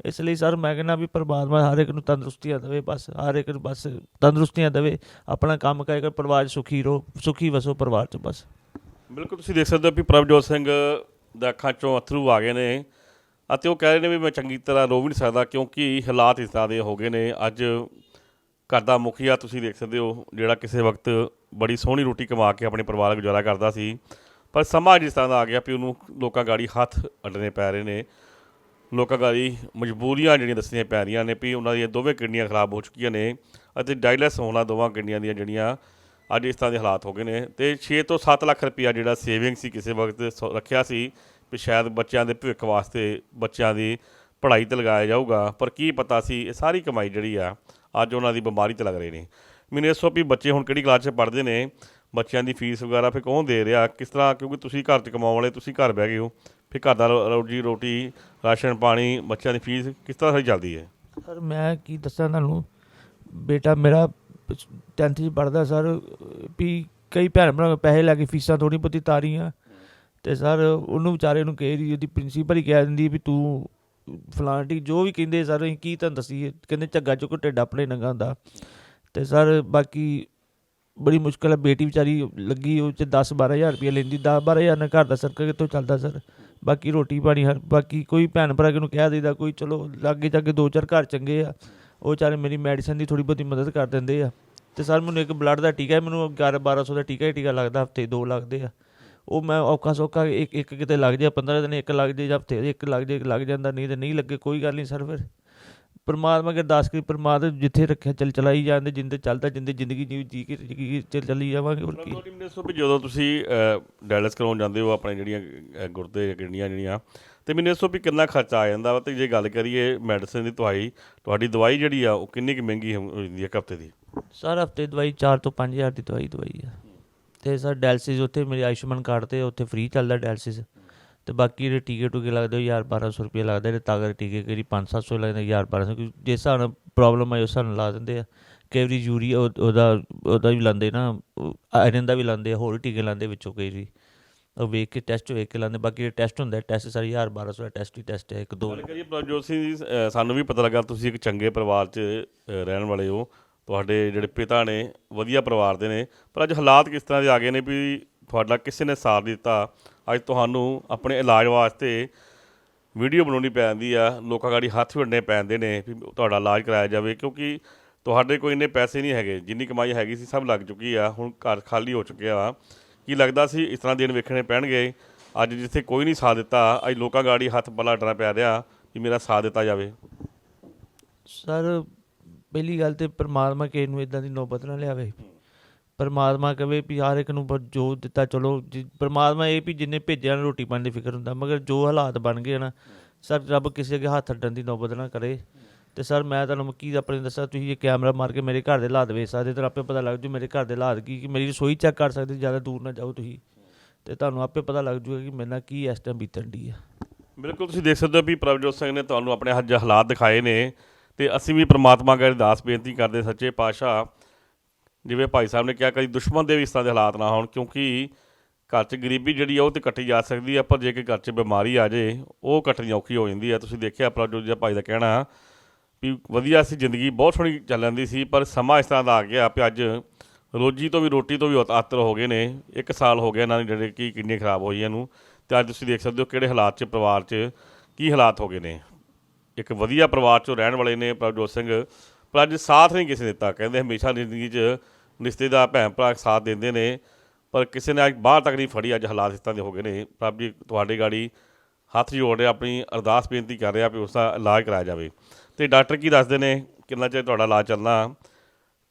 ਇਸ ਲਈ ਸਰ ਮੈਂ ਕਹਿੰਦਾ ਵੀ ਪਰਮਾਤਮਾ ਹਰ ਇੱਕ ਨੂੰ ਤੰਦਰੁਸਤੀਆਂ ਦੇਵੇ, ਬਸ ਹਰ ਇੱਕ ਨੂੰ ਬਸ ਤੰਦਰੁਸਤੀਆਂ ਦੇਵੇ, ਆਪਣਾ ਕੰਮ ਕਰਕੇ ਪਰਿਵਾਰ 'ਚ ਸੁਖੀ ਰਹੋ, ਸੁਖੀ ਵਸੋ ਪਰਿਵਾਰ 'ਚ ਬਸ। ਬਿਲਕੁਲ ਤੁਸੀਂ ਦੇਖ ਸਕਦੇ ਹੋ ਵੀ ਪ੍ਰਭਜੋਤ ਸਿੰਘ ਦੇ ਅੱਖਾਂ 'ਚੋਂ ਅਥਰੂ ਆ ਗਏ ਨੇ ਅਤੇ ਉਹ ਕਹਿ ਰਹੇ ਨੇ ਵੀ ਮੈਂ ਚੰਗੀ ਤਰ੍ਹਾਂ ਰੋ ਵੀ ਨਹੀਂ ਸਕਦਾ ਕਿਉਂਕਿ ਹਾਲਾਤ ਇਸ ਤਰ੍ਹਾਂ ਦੇ ਹੋ ਗਏ ਨੇ। ਅੱਜ ਘਰ ਦਾ ਮੁਖੀਆ ਤੁਸੀਂ ਦੇਖ ਸਕਦੇ ਹੋ ਜਿਹੜਾ ਕਿਸੇ ਵਕਤ ਬੜੀ ਸੋਹਣੀ ਰੋਟੀ ਕਮਾ ਕੇ ਆਪਣੇ ਪਰਿਵਾਰ ਦਾ ਗੁਜ਼ਾਰਾ ਕਰਦਾ ਸੀ। ਪਰ ਸਮਾਂ ਇਸ ਤਰ੍ਹਾਂ ਦਾ ਆ ਗਿਆ ਵੀ ਉਹਨੂੰ ਲੋਕਾਂ ਗਾੜੀ ਹੱਥ ਅੱਡਣੇ ਪੈ ਰਹੇ ਨੇ। ਲੋਕਾਂ ਗਾੜੀ ਮਜਬੂਰੀਆਂ ਜਿਹੜੀਆਂ ਦੱਸਣੀਆਂ ਪੈ ਰਹੀਆਂ ਨੇ ਵੀ ਉਹਨਾਂ ਦੀਆਂ ਦੋਵੇਂ ਕਿਡਨੀਆਂ ਖਰਾਬ ਹੋ ਚੁੱਕੀਆਂ ਨੇ ਅਤੇ ਡਾਇਲਸ ਹੋਣਾ ਦੋਵਾਂ ਕਿਡਨੀਆਂ ਦੀਆਂ ਜਿਹੜੀਆਂ ਅੱਜ ਇਸ ਤਰ੍ਹਾਂ ਦੇ ਹਾਲਾਤ ਹੋ ਗਏ ਨੇ ਤੇ 6 ਤੋਂ 7 ਲੱਖ ਰੁਪਇਆ ਜਿਹੜਾ ਸੇਵਿੰਗ ਸੀ ਕਿਸੇ ਵਕਤ ਸ- ਰੱਖਿਆ ਸੀ ਵੀ ਸ਼ਾਇਦ ਬੱਚਿਆਂ ਦੇ ਭਵਿੱਖ ਵਾਸਤੇ ਬੱਚਿਆਂ ਦੀ ਪੜ੍ਹਾਈ ਤੇ ਲਗਾਇਆ ਜਾਊਗਾ, ਪਰ ਕੀ ਪਤਾ ਸੀ ਇਹ ਸਾਰੀ ਕਮਾਈ ਜਿਹੜੀ ਆ, ਅੱਜ ਉਹਨਾਂ ਦੀ ਬਿਮਾਰੀ ਤੇ ਲੱਗ ਰਹੀ ਨੇ। ਮੈਨੂੰ ਇਹ ਵੀ ਬੱਚੇ ਹੁਣ ਕਿਹੜੀ ਕਲਾਸ 'ਚ ਪੜ੍ਹਦੇ ਨੇ? ਬੱਚਿਆਂ ਦੀ ਫੀਸ ਵਗੈਰਾ ਫਿਰ ਕੌਣ ਦੇ ਰਿਹਾ? ਕਿਸ ਤਰ੍ਹਾਂ ਕਿਉਂਕਿ ਤੁਸੀਂ ਘਰ 'ਚ ਕਮਾਉਣ ਵਾਲੇ, ਤੁਸੀਂ ਘਰ ਬਹਿ ਗਏ ਹੋ। ਫਿਰ ਘਰ ਦਾ ਰੋ- ਰੋਜੀ ਰੋਟੀ, ਰਾਸ਼ਨ, ਪਾਣੀ, ਬੱਚਿਆਂ ਦੀ ਫੀਸ ਕਿਸ ਤਰ੍ਹਾਂ ਸਾਰੀ ਚੱਲਦੀ ਹੈ? ਸਰ, ਮੈਂ ਕੀ ਦੱਸਾਂ ਤੁਹਾਨੂੰ? ਬੇਟਾ ਮੇਰਾ 10th ਚ ਪੜਦਾ ਸਰ, ਵੀ ਕਈ ਭੈਣ ਭਰਾ ਪੈਸੇ ਲੈ ਕੇ ਫੀਸਾਂ ਥੋੜੀ ਬਹੁਤੀ ਤਾਰੀਆਂ। ਤੇ ਸਰ, ਉਹਨੂੰ ਵਿਚਾਰੇ ਨੂੰ ਕਹਿ ਰਹੀ ਉਹਦੀ ਪ੍ਰਿੰਸੀਪਲ ਹੀ ਕਹਿ ਦਿੰਦੀ ਵੀ ਤੂੰ ਫਲਾਂਟੀ ਜੋ ਵੀ ਕਹਿੰਦੇ ਸਰ, ਅਸੀਂ ਕੀ ਤੁਹਾਨੂੰ ਦੱਸੀਏ? ਕਹਿੰਦੇ ਝੱਗਾ ਚੁੱਕ ਢਿੱਡ ਆਪਣੇ ਨੰਗਾ ਹੁੰਦਾ ਤੇ ਸਰ, ਬਾਕੀ ਬੜੀ ਮੁਸ਼ਕਲ ਹੈ, ਬੇਟੀ ਵਿਚਾਰੀ ਲੱਗੀ, ਉਹ ਚ 10 12000 ਰੁਪਏ ਲੈਂਦੀ 10 12000 ਨਾਲ ਘਰ ਦਾ ਸਰਕਲ ਕਿੱਥੋਂ ਚੱਲਦਾ ਸਰ? ਬਾਕੀ ਰੋਟੀ ਪਾਣੀ ਹਰ, ਬਾਕੀ ਕੋਈ ਭੈਣ ਭਰਾ ਨੂੰ ਕਹਿ ਦੇਈਦਾ, ਕੋਈ ਚਲੋ ਲਾਗੇ ਜਾਗੇ ਦੋ ਚਾਰ ਘਰ ਚੰਗੇ ਆ, ਉਹ ਚਾਰੇ ਮੇਰੀ ਮੈਡੀਸਨ ਦੀ ਥੋੜੀ ਬਹੁਤੀ ਮਦਦ ਕਰ ਦਿੰਦੇ ਆ। ਤੇ ਸਰ ਮੈਨੂੰ ਇੱਕ ਬਲੱਡ ਦਾ ਟੀਕਾ ਹੈ ਮੈਨੂੰ 11 1200 ਦਾ ਟੀਕਾ ਹੀ ਟੀਕਾ ਲੱਗਦਾ, ਹਫ਼ਤੇ ਦੋ ਲੱਗਦੇ ਆ। ਉਹ ਮੈਂ ਔਖਾ ਸੌਖਾ ਇੱਕ ਇੱਕ ਕਿਤੇ ਲੱਗ ਜਾ 15 ਦਿਨ ਇੱਕ ਲੱਗ ਜੇ ਜਾਂ ਹਫ਼ਤੇ ਇੱਕ ਲੱਗ ਜੇ ਲੱਗ ਜਾਂਦਾ, ਨਹੀਂ ਤੇ ਨਹੀਂ ਲੱਗੇ, ਕੋਈ ਗੱਲ ਨਹੀਂ ਸਰ ਫਿਰ। ਪਰਮਾਤਮਾ ਅਗੇ ਅਰਦਾਸ ਕਰੀ ਪਰਮਾਤਮਾ ਜਿੱਥੇ ਰੱਖਿਆ ਚੱਲ ਚਲਾਈ ਜਾਂਦੇ ਜਿੰਦੇ ਚੱਲਦਾ ਜਿੰਦੇ ਜ਼ਿੰਦਗੀ ਜੀ ਜੀ ਕੇ ਕੇ ਚੱਲ ਚੱਲੀ ਜਾਵਾਂਗੇ ਹੋਰ ਕੀ। ਮੈਨੂੰ ਵੀ ਜਦੋਂ ਤੁਸੀਂ ਡਾਇਲਸ ਕਰਾਉਣ ਜਾਂਦੇ ਹੋ ਆਪਣੇ ਜਿਹੜੀਆਂ ਗੁਰਦੇ ਕਿਡਨੀਆਂ ਜਿਹੜੀਆਂ ਤੇ ਮੈਨੂੰ ਦੱਸੋ ਵੀ ਕਿੰਨਾ ਖਰਚਾ ਆ ਜਾਂਦਾ ਵਾ? ਤੇ ਜੇ ਗੱਲ ਕਰੀਏ ਮੈਡੀਸਿਨ ਦੀ ਦਵਾਈ ਤੁਹਾਡੀ ਦਵਾਈ ਜਿਹੜੀ ਆ ਉਹ ਕਿੰਨੀ ਕੁ ਮਹਿੰਗੀ ਹੋ ਜਾਂਦੀ ਹੈ ਹਫ਼ਤੇ ਦੀ? ਸਰ ਹਫ਼ਤੇ ਦਵਾਈ 4 ਤੋਂ 5000 ਦੀ ਦਵਾਈ ਦਵਾਈ ਆ। ਤੇ ਸਰ ਡਾਇਲਸਿਸ ਉੱਥੇ ਮੇਰੇ ਆਯੁਸ਼ਮਾਨ ਕਾਰਡ ਤੇ ਉੱਥੇ ਫ੍ਰੀ ਚੱਲਦਾ ਡਾਇਲਸਿਸ ਤੇ ਬਾਕੀ ਜਿਹੜੇ ਟੀਕੇ ਟੂਕੇ ਲੱਗਦੇ ਉਹ 1000 1200 ਰੁਪਏ ਲੱਗਦੇ ਨੇ ਤਾਕਤ ਟੀਕੇ ਕਿਹੜੀ 5 700 ਲੱਗਦੇ 1000 1200 ਕਿਉਂਕਿ ਜਿਸ ਹਿਸਾਬ ਨਾਲ ਪ੍ਰੋਬਲਮ ਆਈ ਉਸ ਹਿਸਾਬ ਨਾਲ ਲਾ ਦਿੰਦੇ ਆ। ਕਈ ਵਾਰੀ ਯੂਰੀਆ ਉਹਦਾ ਉਹਦਾ ਵੀ ਲਾਉਂਦੇ ਨਾ ਆਇਰਨ ਦਾ ਵੀ ਲਾਉਂਦੇ ਆ, ਹੋਰ ਟੀਕੇ ਲਾਉਂਦੇ ਵਿੱਚੋਂ ਕਈ ਵਾਰੀ। ਉਹ ਵੇਖ ਕੇ ਟੈਸਟ ਵੇਖ ਕੇ ਲਾਉਂਦੇ, ਬਾਕੀ ਜਿਹੜੇ ਟੈਸਟ ਹੁੰਦੇ ਟੈਸਟ ਸਾਰੇ 1000 1200 ਦਾ ਟੈਸਟ ਹੀ ਟੈਸਟ ਹੈ ਇੱਕ ਦੋ। ਗੱਲ ਕਰੀਏ ਪ੍ਰਭਜੋਤ ਸਿੰਘ ਜੀ ਸਾਨੂੰ ਵੀ ਪਤਾ ਲੱਗਾ, ਤੁਸੀਂ ਇੱਕ ਚੰਗੇ ਪਰਿਵਾਰ 'ਚ ਰਹਿਣ ਵਾਲੇ ਹੋ। ਤੁਹਾਡੇ ਜਿਹੜੇ ਪਿਤਾ ਨੇ, ਵਧੀਆ ਪਰਿਵਾਰ ਦੇ ਨੇ, ਪਰ ਅੱਜ ਹਾਲਾਤ ਕਿਸ ਤਰ੍ਹਾਂ ਦੇ ਆ ਗਏ ਨੇ ਵੀ ਤੁਹਾਡਾ ਕਿਸੇ ਨੇ ਸਾਥ ਦਿੱਤਾ। ਅੱਜ ਤੁਹਾਨੂੰ ਆਪਣੇ ਇਲਾਜ ਵਾਸਤੇ ਵੀਡੀਓ ਬਣਾਉਣੀ ਪੈਂਦੀ ਆ। ਲੋਕਾਂ ਗਾੜੀ ਹੱਥ ਵੰਡਣੇ ਪੈਂਦੇ ਨੇ ਵੀ ਤੁਹਾਡਾ ਇਲਾਜ ਕਰਾਇਆ ਜਾਵੇ, ਕਿਉਂਕਿ ਤੁਹਾਡੇ ਕੋਈ ਇੰਨੇ ਪੈਸੇ ਨਹੀਂ ਹੈਗੇ, ਜਿੰਨੀ ਕਮਾਈ ਹੈਗੀ ਸੀ ਸਭ ਲੱਗ ਚੁੱਕੀ ਆ। ਹੁਣ ਘਰ ਖਾਲੀ ਹੋ ਚੁੱਕਿਆ ਵਾ। ਕੀ ਲੱਗਦਾ ਸੀ ਇਸ ਤਰ੍ਹਾਂ ਦਿਨ ਵੇਖਣੇ ਪੈਣਗੇ? ਅੱਜ ਜਿੱਥੇ ਕੋਈ ਨਹੀਂ ਸਾਥ ਦਿੱਤਾ, ਅੱਜ ਲੋਕਾਂ ਗਾੜੀ ਹੱਥ ਪੱਲਾ ਡਰਾ ਪੈ ਰਿਹਾ ਕਿ ਮੇਰਾ ਸਾਥ ਦਿੱਤਾ ਜਾਵੇ। ਸਰ, ਪਹਿਲੀ ਗੱਲ ਤੇ ਪਰਮਾਤਮਾ ਕਿਸੇ ਨੂੰ ਇਦਾਂ ਦੀ ਨੌਬਤ ਨਾ ਲਿਆਵੇ। ਪਰਮਾਤਮਾ ਕਵੇ ਵੀ ਹਰ ਇੱਕ ਨੂੰ ਜੋ ਦਿੱਤਾ, ਚਲੋ, ਜਿ- ਪਰਮਾਤਮਾ ਇਹ ਵੀ ਜਿੰਨੇ ਭੇਜਿਆ ਨਾ ਰੋਟੀ ਪਾਣੀ ਦੀ ਫਿਕਰ ਹੁੰਦਾ, ਮਗਰ ਜੋ ਹਾਲਾਤ ਬਣ ਗਏ ਨਾ ਸਰ ਰੱਬ ਕਿਸੇ ਅੱਗੇ ਹੱਥ ਅੱਡਣ ਦੀ ਨੌਬਤ ਨਾ ਕਰੇ। ਤੇ ਸਰ ਮੈਂ ਤੁਹਾਨੂੰ ਕੀ ਆਪਣੇ ਦੱਸਿਆ ਤੁਸੀਂ ਇਹ ਕੈਮਰਾ ਮਾਰ ਕੇ ਮੇਰੇ ਘਰ ਦੇ ਹਾਲਾਤ ਵੇਖ ਸਕਦੇ ਤੇ ਆਪੇ ਪਤਾ ਲੱਗ ਜੂ ਮੇਰੇ ਘਰ ਦੇ ਹਾਲਾਤ ਕੀ, ਕਿ ਮੇਰੀ ਰਸੋਈ ਚੈੱਕ ਕਰ ਸਕਦੇ ਜ਼ਿਆਦਾ ਦੂਰ ਨਾ ਜਾਓ ਤੁਸੀਂ। ਤੇ ਤੁਹਾਨੂੰ ਆਪੇ ਪਤਾ ਲੱਗ ਜੂਗਾ ਕਿ ਮੇਰੇ ਨਾਲ ਕੀ ਇਸ ਟਾਈਮ ਬੀਤਣ ਦੀ ਆ। ਬਿਲਕੁਲ, ਤੁਸੀਂ ਦੇਖ ਸਕਦੇ ਹੋ ਵੀ ਪ੍ਰਭਜੋਤ ਸਿੰਘ ਨੇ ਤੁਹਾਨੂੰ ਆਪਣੇ ਹੱਜ ਹਾਲਾਤ ਦਿਖਾਏ ਨੇ, ਤੇ ਅਸੀਂ ਵੀ ਪ੍ਰਮਾਤਮਾ ਅੱਗੇ ਅਰਦਾਸ ਬੇਨਤੀ ਕਰਦੇ ਸੱਚੇ ਪਾਤਸ਼ਾਹ ਜਿਵੇਂ ਭਾਈ ਸਾਹਿਬ ਨੇ ਕਿਹਾ ਕਦੀ ਦੁਸ਼ਮਣ ਦੇ ਵੀ ਇਸ ਤਰ੍ਹਾਂ ਦੇ ਹਾਲਾਤ ਨਾ ਹੋਣ, ਕਿਉਂਕਿ ਘਰ 'ਚ ਗਰੀਬੀ ਜਿਹੜੀ ਆ ਉਹ ਤੇ ਕੱਟੀ ਜਾ ਸਕਦੀ ਆ, ਪਰ ਜੇ ਕਿ ਘਰ 'ਚ ਬਿਮਾਰੀ ਆ ਜੇ ਉਹ ਕੱਟਣੀ ਔਖੀ ਹੋ ਜਾਂਦੀ ਆ। ਤੁਸੀਂ ਦੇਖਿਆ ਪ੍ਰਭਜੋਤ ਜੀ ਭਾਈ ਦਾ ਕਹਿਣਾ ਵੀ ਵਧੀਆ ਸੀ ਜ਼ਿੰਦਗੀ, ਬਹੁਤ ਸੋਹਣੀ ਚੱਲ ਜਾਂਦੀ ਸੀ, ਪਰ ਸਮਾਂ ਇਸ ਤਰ੍ਹਾਂ ਦਾ ਆ ਗਿਆ ਵੀ ਅੱਜ ਰੋਜੀ ਤੋਂ ਵੀ ਰੋਟੀ ਤੋਂ ਵੀ ਆਤਰ ਹੋ ਗਏ ਨੇ, ਇੱਕ ਸਾਲ ਹੋ ਗਿਆ ਇਹਨਾਂ ਦੀ ਜਿਹੜੇ ਕਿ ਕਿੰਨੀ ਖਰਾਬ ਹੋਈ ਇਹਨੂੰ ਤੇ ਅੱਜ ਤੁਸੀਂ ਦੇਖ ਸਕਦੇ ਹੋ ਕਿਹੜੇ ਹਾਲਾਤ 'ਚ ਪਰਿਵਾਰ 'ਚ ਕੀ ਹਾਲਾਤ ਹੋ ਗਏ ਨੇ। ਇੱਕ ਵਧੀਆ ਪਰਿਵਾਰ ਚੋਂ ਰਹਿਣ ਵਾਲੇ ਨੇ ਪ੍ਰਭਜੋਤ ਸਿੰਘ, ਪਰ ਅੱਜ ਸਾਥ ਨਹੀਂ ਕਿਸੇ ਨੇ ਦਿੱਤਾ, ਕਹਿੰਦੇ ਹਮੇਸ਼ਾ ਜ਼ਿੰਦਗੀ 'ਚ ਰਿਸ਼ਤੇਦਾਰ ਭੈਣ ਭਰਾ ਸਾਥ ਦਿੰਦੇ ਨੇ, ਪਰ ਕਿਸੇ ਨੇ ਅੱਜ ਬਾਹਰ ਤੱਕ ਨਹੀਂ ਫੜੀ, ਅੱਜ ਹਾਲਾਤ ਇਸ ਤਰ੍ਹਾਂ ਦੇ ਹੋ ਗਏ ਨੇ। ਪ੍ਰਭ ਜੀ, ਤੁਹਾਡੀ ਗਾੜੀ ਹੱਥ ਜੋੜ ਰਿਹਾ, ਆਪਣੀ ਅਰਦਾਸ ਬੇਨਤੀ ਕਰ ਰਿਹਾ ਵੀ ਉਸ ਦਾ ਇਲਾਜ ਕਰਾਇਆ ਜਾਵੇ। ਤੇ ਡਾਕਟਰ ਕੀ ਦੱਸਦੇ ਨੇ, ਕਿੰਨਾ ਚਿਰ ਤੁਹਾਡਾ ਇਲਾਜ ਚੱਲਣਾ?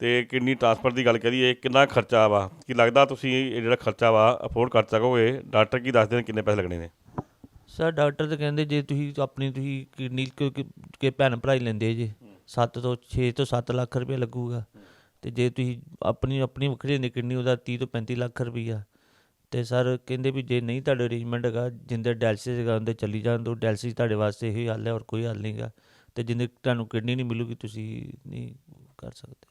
ਤੇ ਕਿਡਨੀ ਟ੍ਰਾਂਸਫਰ ਦੀ ਗੱਲ ਕਰੀਏ, ਕਿੰਨਾ ਖਰਚਾ ਵਾ? ਕੀ ਲੱਗਦਾ ਤੁਸੀਂ ਇਹ ਜਿਹੜਾ ਖਰਚਾ ਵਾ, ਅਫੋਰਡ ਕਰ ਸਕੋਗੇ? ਡਾਕਟਰ ਕੀ ਦੱਸਦੇ ਨੇ, ਕਿੰਨੇ ਪੈਸੇ ਲੱਗਣੇ ਨੇ? ਸਰ, ਡਾਕਟਰ ਤਾਂ ਕਹਿੰਦੇ ਜੇ ਤੁਸੀਂ ਆਪਣੀ ਤੁਸੀਂ ਕਿਡਨੀ, ਕਿ ਭੈਣ ਭਰਾ ਹੀ ਲੈਂਦੇ ਜੇ 7 ਤੋਂ 6 ਤੋਂ 7 ਲੱਖ ਰੁਪਏ ਲੱਗੂਗਾ। ਤੇ ਜੇ ਤੁਸੀਂ ਆਪਣੀ ਆਪਣੀ ਵੱਖਰੀ ਹੁੰਦੀ ਕਿਡਨੀ ਉਹਦਾ 30 ਤੋਂ 35 ਲੱਖ ਰੁਪਈਆ। ਤੇ ਸਰ ਕਹਿੰਦੇ ਵੀ ਜੇ ਨਹੀਂ ਤੁਹਾਡੇ ਅਰੇਂਜਮੈਂਟ ਹੈਗਾ, ਜਿੰਦੇ ਡਾਇਲਸਿਸ ਹੈਗਾ, ਉਹਦੇ ਚੱਲੀ ਜਾਣ ਦੋ ਡਾਇਲਸਿਸ ਤੁਹਾਡੇ ਵਾਸਤੇ ਇਹੀ ਹੱਲ ਹੈ ਔਰ ਕੋਈ ਹੱਲ ਨਹੀਂਗਾ ਤੇ ਜਿੰਦੇ ਤੁਹਾਨੂੰ ਕਿਡਨੀ ਨਹੀਂ ਮਿਲੂਗੀ, ਤੁਸੀਂ ਨਹੀਂ ਕਰ ਸਕਦੇ।